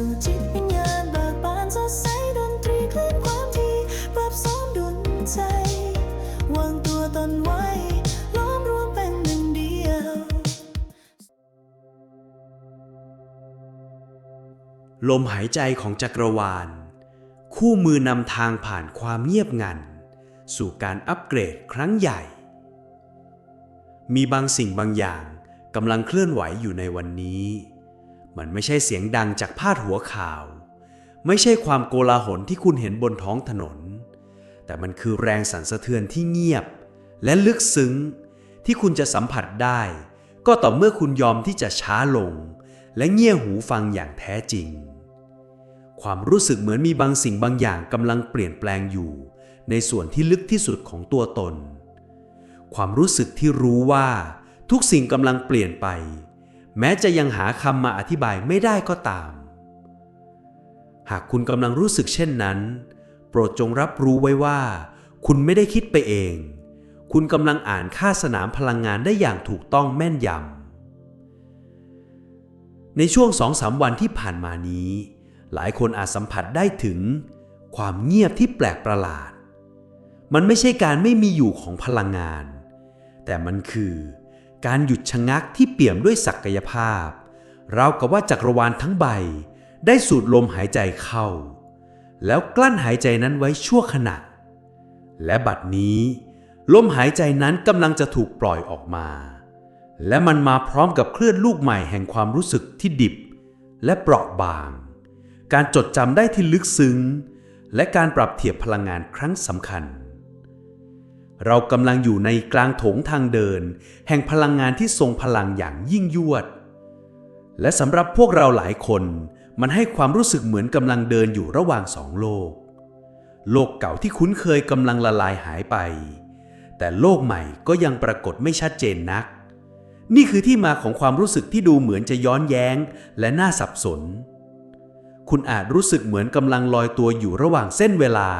สู่จิตวิญญาณเบิกบานสดใสดนตรีคลื่นความที่ปรับซ้อมดนใจ วางตัวตนไว้ ล้อมรวมเป็นหนึ่งเดียว ลมหายใจของจักรวาล คู่มือนำทางผ่านความเงียบงัน สู่การอัปเกรดครั้งใหญ่ มีบางสิ่งบางอย่างกำลังเคลื่อนไหวอยู่ในวันนี้ มันไม่ใช่เสียงดังจากพาดหัวข่าว ไม่ใช่ความโกลาหลที่คุณเห็นบนท้องถนน แต่มันคือแรงสั่นสะเทือนที่เงียบ และลึกซึ้ง ที่คุณจะสัมผัสได้ ก็ต่อเมื่อคุณยอมที่จะช้าลง และเงี่ยหูฟังอย่างแท้จริง ความรู้สึกเหมือนมีบางสิ่งบางอย่างกำลังเปลี่ยนแปลงอยู่ ในส่วนที่ลึกที่สุดของตัวตน ความรู้สึกที่รู้ว่าทุกสิ่งกำลังเปลี่ยนไป แม้จะยังหาคำมาอธิบายไม่ได้ก็ตาม หากคุณกำลังรู้สึกเช่นนั้น โปรดจงรับรู้ไว้ว่า คุณไม่ได้คิดไปเอง คุณกำลังอ่านค่าสนามพลังงานได้อย่างถูกต้องแม่นยำ ในช่วงสองสามวันที่ผ่านมานี้ หลายคนอาจสัมผัสได้ถึง ความเงียบที่แปลกประหลาด มันไม่ใช่การไม่มีอยู่ของพลังงาน แต่มันคือ การหยุดชะงักที่เปี่ยมด้วยศักยภาพ เรากับว่าจักรวาลทั้งใบ ได้สูดลมหายใจเข้า แล้วกลั้นหายใจนั้นไว้ชั่วขณะ และบัดนี้ ลมหายใจนั้นกำลังจะถูกปล่อยออกมา และมันมาพร้อมกับคลื่นลูกใหม่แห่งความรู้สึกที่ดิบ และเปราะบาง การจดจำได้ที่ลึกซึ้ง และการปรับเทียบพลังงานครั้งสำคัญ เรากำลังอยู่ในกลางโถงทางเดิน แห่งพลังงานที่ทรงพลังอย่างยิ่งยวด และสำหรับพวกเราหลายคน มันให้ความรู้สึกเหมือนกำลังเดินอยู่ระหว่างสองโลก โลกเก่าที่คุ้นเคยกำลังละลายหายไป แต่โลกใหม่ก็ยังปรากฏไม่ชัดเจนนัก นี่คือที่มาของความรู้สึกที่ดูเหมือนจะย้อนแย้ง และน่าสับสน คุณอาจรู้สึกเหมือนกำลังลอยตัวอยู่ระหว่างเส้นเวลา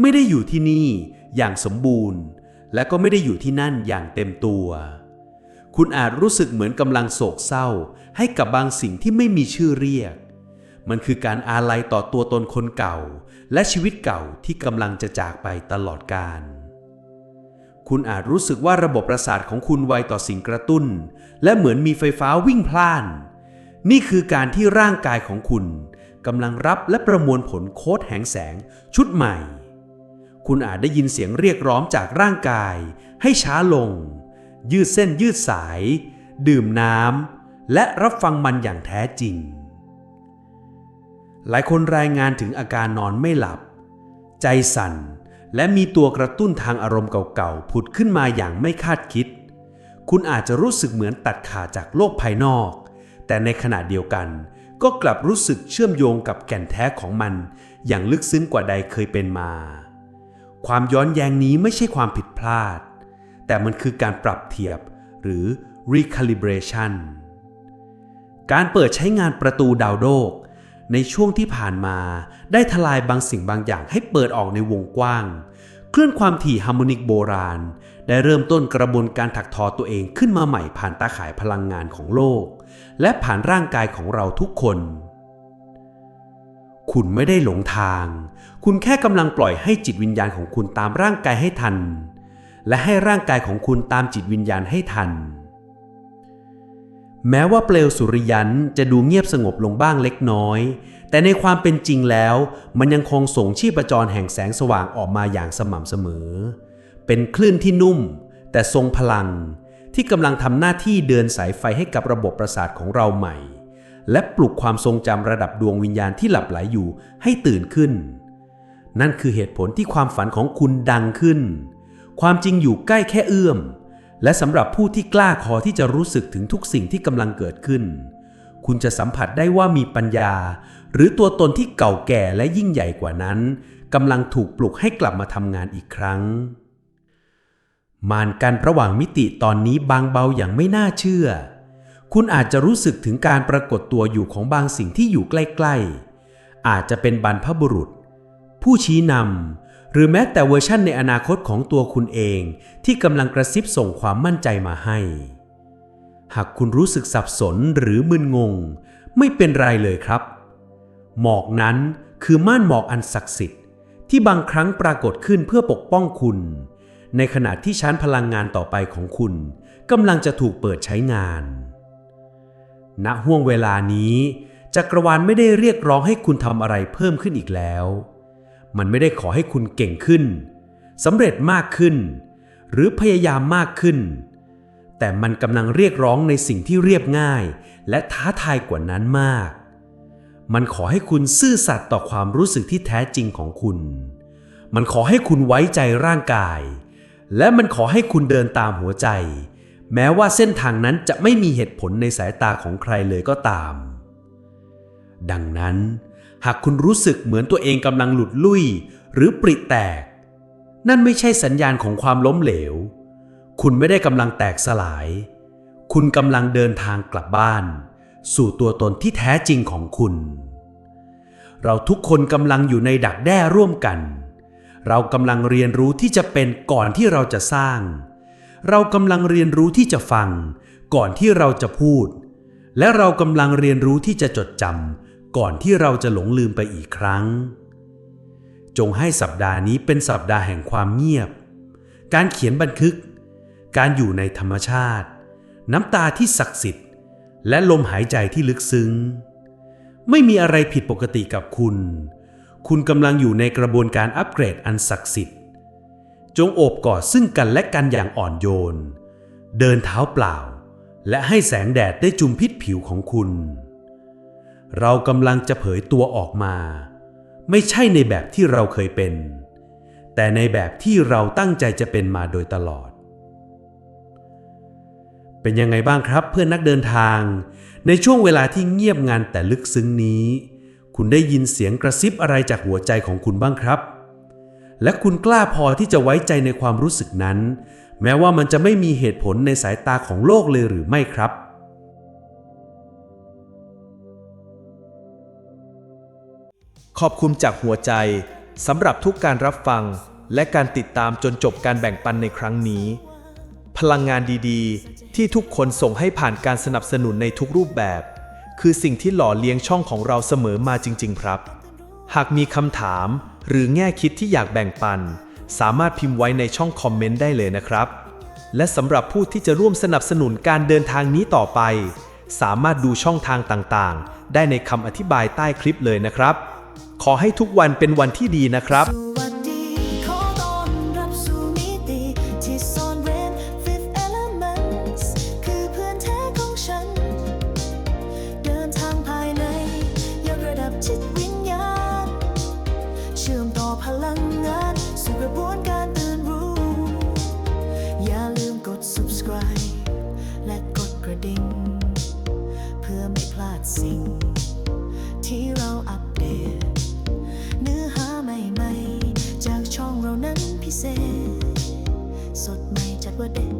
ไม่ได้อยู่ที่นี่ อย่างสมบูรณ์ และก็ไม่ได้อยู่ที่นั่นอย่างเต็มตัว คุณอาจรู้สึกเหมือนกำลังโศกเศร้าให้กับบางสิ่งที่ไม่มีชื่อเรียก มันคือการอาลัยต่อตัวตนคนเก่า และชีวิตเก่าที่กำลังจะจากไปตลอดกาลคุณอาจรู้สึกว่าระบบประสาทของคุณไวต่อสิ่งกระตุ้น และเหมือนมีไฟฟ้าวิ่งพล่าน นี่คือการที่ร่างกายของคุณกำลังรับและประมวลผลโค้ดแห่งแสงชุดใหม่ คุณอาจได้ยินเสียงเรียกร้องจากร่างกาย ให้ช้าลง ยืดเส้นยืดสาย ดื่มน้ำและรับฟังมันอย่างแท้จริง หลายคนรายงานถึงอาการนอนไม่หลับ ใจสั่น และมีตัวกระตุ้นทางอารมณ์เก่าๆ ผุดขึ้นมาอย่างไม่คาดคิด คุณอาจจะรู้สึกเหมือนตัดขาดจากโลกภายนอก แต่ในขณะเดียวกันก็กลับรู้สึกเชื่อมโยงกับแก่นแท้ของมัน อย่างลึกซึ้งกว่าใดเคยเป็นมา ความย้อนแย้งนี้ไม่ใช่ความผิดพลาด แต่มันคือการปรับเทียบหรือ recalibration การเปิดใช้งานประตูดาวโลกในช่วงที่ผ่านมาได้ทลายบางสิ่งบางอย่างให้เปิดออกในวงกว้าง เคลื่อนความถี่ฮาร์โมนิกโบราณ ได้เริ่มต้นกระบวนการถักทอตัวเองขึ้นมาใหม่ผ่านตาข่ายพลังงานของโลก และผ่านร่างกายของเราทุกคน คุณไม่ได้หลงทาง คุณแค่กำลังปล่อยให้จิตวิญญาณของคุณตามร่างกายให้ทัน และให้ร่างกายของคุณตามจิตวิญญาณให้ทัน แม้ว่าเปลวสุริยันจะดูเงียบสงบลงบ้างเล็กน้อย แต่ในความเป็นจริงแล้ว มันยังคงส่งชีพจรแห่งแสงสว่างออกมาอย่างสม่ำเสมอ เป็นคลื่นที่นุ่ม แต่ทรงพลังที่กำลังทำหน้าที่เดินสายไฟให้กับระบบประสาทของเราใหม่ และปลุกความทรงจำระดับดวงวิญญาณที่หลับไหลอยู่ให้ตื่นขึ้น นั่นคือเหตุผลที่ความฝันของคุณดังขึ้น ความจริงอยู่ใกล้แค่เอื้อม และสำหรับผู้ที่กล้าพอที่จะรู้สึกถึงทุกสิ่งที่กำลังเกิดขึ้น คุณจะสัมผัสได้ว่ามีปัญญา หรือตัวตนที่เก่าแก่และยิ่งใหญ่กว่านั้นกำลังถูกปลุกให้กลับมาทำงานอีกครั้งมานกันระหว่างมิติตอนนี้บางเบาอย่างไม่น่าเชื่อ คุณอาจจะรู้สึกถึงการปรากฏตัวอยู่ของบางสิ่งที่อยู่ใกล้ ๆ อาจจะเป็นบรรพบุรุษ ผู้ชี้นำหรือแม้แต่เวอร์ชั่นในอนาคตของตัวคุณเอง ที่กำลังกระซิบส่งความมั่นใจมาให้ หากคุณรู้สึกสับสนหรือมึนงง ไม่เป็นไรเลยครับ หมอกนั้นคือม่านหมอกอันศักดิ์สิทธิ์ ที่บางครั้งปรากฏขึ้นเพื่อปกป้องคุณ ในขณะที่ชั้นพลังงานต่อไปของคุณกำลังจะถูกเปิดใช้งาน ณห่วงเวลานี้ จักรวาลไม่ได้เรียกร้องให้คุณทำอะไรเพิ่มขึ้นอีกแล้ว มันไม่ได้ขอให้คุณเก่งขึ้นสำเร็จมากขึ้น หรือพยายามมากขึ้น แต่มันกำลังเรียกร้องในสิ่งที่เรียบง่าย และท้าทายกว่านั้นมาก มันขอให้คุณซื่อสัตย์ต่อความรู้สึกที่แท้จริงของคุณ มันขอให้คุณไว้ใจร่างกาย และมันขอให้คุณเดินตามหัวใจ แม้ว่าเส้นทางนั้นจะไม่มีเหตุผลในสายตาของใครเลยก็ตาม ดังนั้น หากคุณรู้สึกเหมือนตัวเองกำลังหลุดลุ่ย หรือปริแตก นั่นไม่ใช่สัญญาณของความล้มเหลว คุณไม่ได้กำลังแตกสลาย คุณกำลังเดินทางกลับบ้าน สู่ตัวตนที่แท้จริงของคุณ เราทุกคนกำลังอยู่ในดักแด้ร่วมกัน เรากำลังเรียนรู้ที่จะเป็นก่อนที่เราจะสร้าง เรากำลังเรียนรู้ที่จะฟัง ก่อนที่เราจะพูด และเรากำลังเรียนรู้ที่จะจดจำก่อนที่เราจะหลงลืมไปอีกครั้ง จงให้สัปดาห์นี้เป็นสัปดาห์แห่งความเงียบ การเขียนบันทึก การอยู่ในธรรมชาติ น้ำตาที่ศักดิ์สิทธิ์ และลมหายใจที่ลึกซึ้ง ไม่มีอะไรผิดปกติกับคุณ คุณกำลังอยู่ในกระบวนการอัปเกรดอันศักดิ์สิทธิ์ จงโอบกอดซึ่งกันและกันอย่างอ่อนโยน เดินเท้าเปล่า และให้แสงแดดได้จุมพิษผิวของคุณ เรากำลังจะเผยตัวออกมา ไม่ใช่ในแบบที่เราเคยเป็น แต่ในแบบที่เราตั้งใจจะเป็นมาโดยตลอด เป็นยังไงบ้างครับเพื่อนนักเดินทาง ในช่วงเวลาที่เงียบงันแต่ลึกซึ้งนี้ คุณได้ยินเสียงกระซิบอะไรจากหัวใจของคุณบ้างครับ และคุณกล้าพอที่จะไว้ใจในความรู้สึกนั้น แม้ว่ามันจะไม่มีเหตุผลในสายตาของโลกเลยหรือไม่ครับ ขอบคุณจากหัวใจสำหรับทุกการรับฟังและการติดตามจนจบการแบ่งปันในครั้งนี้ พลังงานดีๆ ที่ทุกคนส่งให้ผ่านการสนับสนุนในทุกรูปแบบ คือสิ่งที่หล่อเลี้ยงช่องของเราเสมอมาจริง ๆ ครับ หากมีคำถาม หรือแง่คิดที่อยากแบ่งปัน สามารถพิมพ์ไว้ในช่องคอมเมนต์ได้เลยนะครับ และสำหรับผู้ที่จะร่วมสนับสนุนการเดินทางนี้ต่อไป สามารถดูช่องทางต่างๆ ได้ในคำอธิบายใต้คลิปเลยนะครับ ขอให้ทุกวันเป็นวันที่ดีนะครับ สิ่ง ที่เราอัปเดต เนื้อหาใหม่ ๆ จากช่องเรานั้นพิเศษ สดใหม่จัดว่าเด็ด